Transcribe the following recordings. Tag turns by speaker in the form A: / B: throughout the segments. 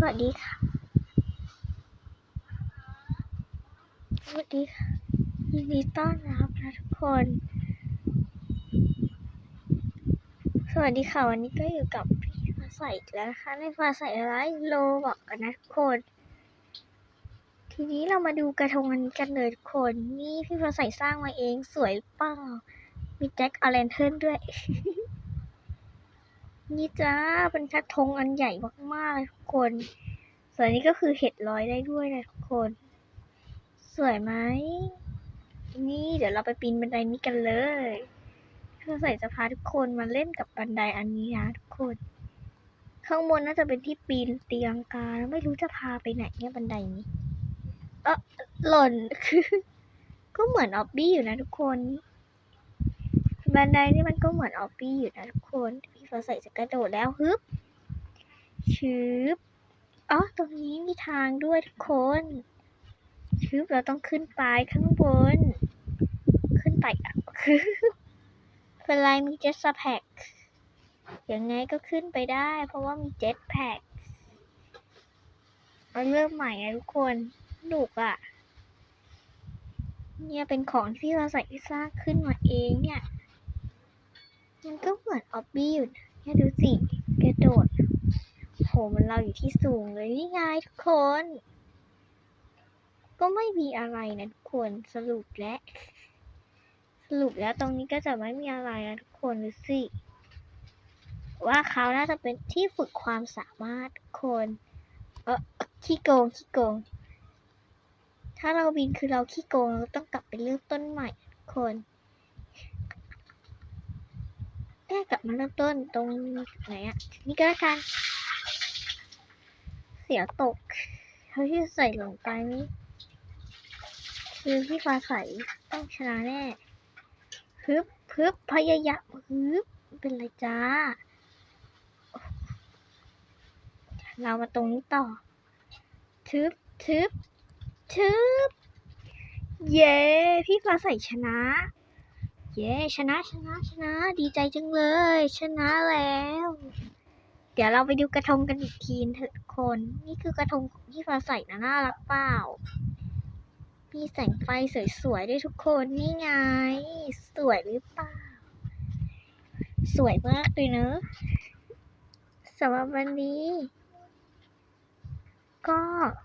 A: สวัสดีค่ะ สวัสดีค่ะยินดีต้อนรับนะทุกคน สวัสดีค่ะ วันนี้ก็อยู่กับพี่ฟ้าใสอีกแล้วนะคะในฟ้าใสอะไรโลบอกกันนะทุกคน ทีนี้เรามาดูกระทงอันนี้กันเลยทุกคน นี่พี่ฟ้าใสสร้างมาเองสวยเปล่ามีแจ็คอเลนเทิร์นด้วย นี่จ้าเป็นกระทงอันใหญ่มากๆเลยทุกคน ส่วนนี้ก็คือเห็ดลอยได้ด้วยนะทุกคน สวยไหม นี่เดี๋ยวเราไปปีนบันไดนี้กันเลยเพื่อใส่จะพาทุกคนมาเล่นกับบันไดอันนี้นะทุกคน ข้างบนน่าจะเป็นที่ปีนเตียงกาแล้วไม่รู้จะพาไปไหนเนี่ยบันไดนี้ เออหล่น คือ ก็เหมือนออบบี้อยู่นะทุกคน บันไดนี่มันก็เหมือนออบบี้อยู่นะทุกคน พี่ฟ้าใสจะกระโดดแล้วฮึบชืบอ๋อตรงนี้มีทางด้วยทุกคนชืบเราต้องขึ้นไปข้างบน ขึ้นไปอะคือเป็นไรมีเจ็ตสแพ็กยังไงก็ขึ้นไปได้ เพราะว่ามีเจ็ตแพ็กเราเริ่มใหม่นะทุกคนสนุกอะ เนี่ยเป็นของที่พี่เราใส่ที่สร้างขึ้นมาเองเนี่ย มันก็เหมือนออบบี้อยู่นะเนี่ดูสิกระโดดโหมันเราอยู่ที่สูงเลยนี่ไงทุกคน ก็ไม่มีอะไรนะทุกคนสรุปแล้วสรุปแล้วตรงนี้ก็จะไม่มีอะไรนะทุกคนดูสิ ว่าเขาน่าจะเป็นที่ฝึกความสามารถคน เออขี้โกงขี้โกง ถ้าเราบินคือเราขี้โกงเราต้องกลับไปเริ่มต้นใหม่คน แม่กลับมาเริ่มต้นตรงไหนอะนี่ก็แล้วกัน เสียตกเขาที่ใส่ลงไปนี่คือพี่ฟ้าใสต้องชนะแน่ฮึบฮึบพยายามฮึบเป็นไรจ้า เรามาตรงนี้ต่อทึบทึบทึบเย้ พี่ฟ้าใสชนะ เย้ชนะชนะชนะ ดีใจจังเลย ชนะแล้ว เดี๋ยวเราไปดูกระทงกันอีกทีเถอะทุกคน นี่คือกระทงของพี่ฟ้าใสนะน่ารักเปล่ามีแสงไฟสวยๆด้วยทุกคนนี่ไง สวยหรือเปล่า สวยมากเลยเนอะสำหรับวันนี้ ก็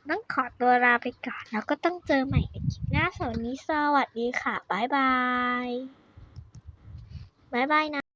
A: ต้องขอตัวลาไปก่อน แล้วก็ต้องเจอใหม่ในคลิปหน้าสวัสดีสวัสดีค่ะ บ๊ายบาย บ๊ายบายนะ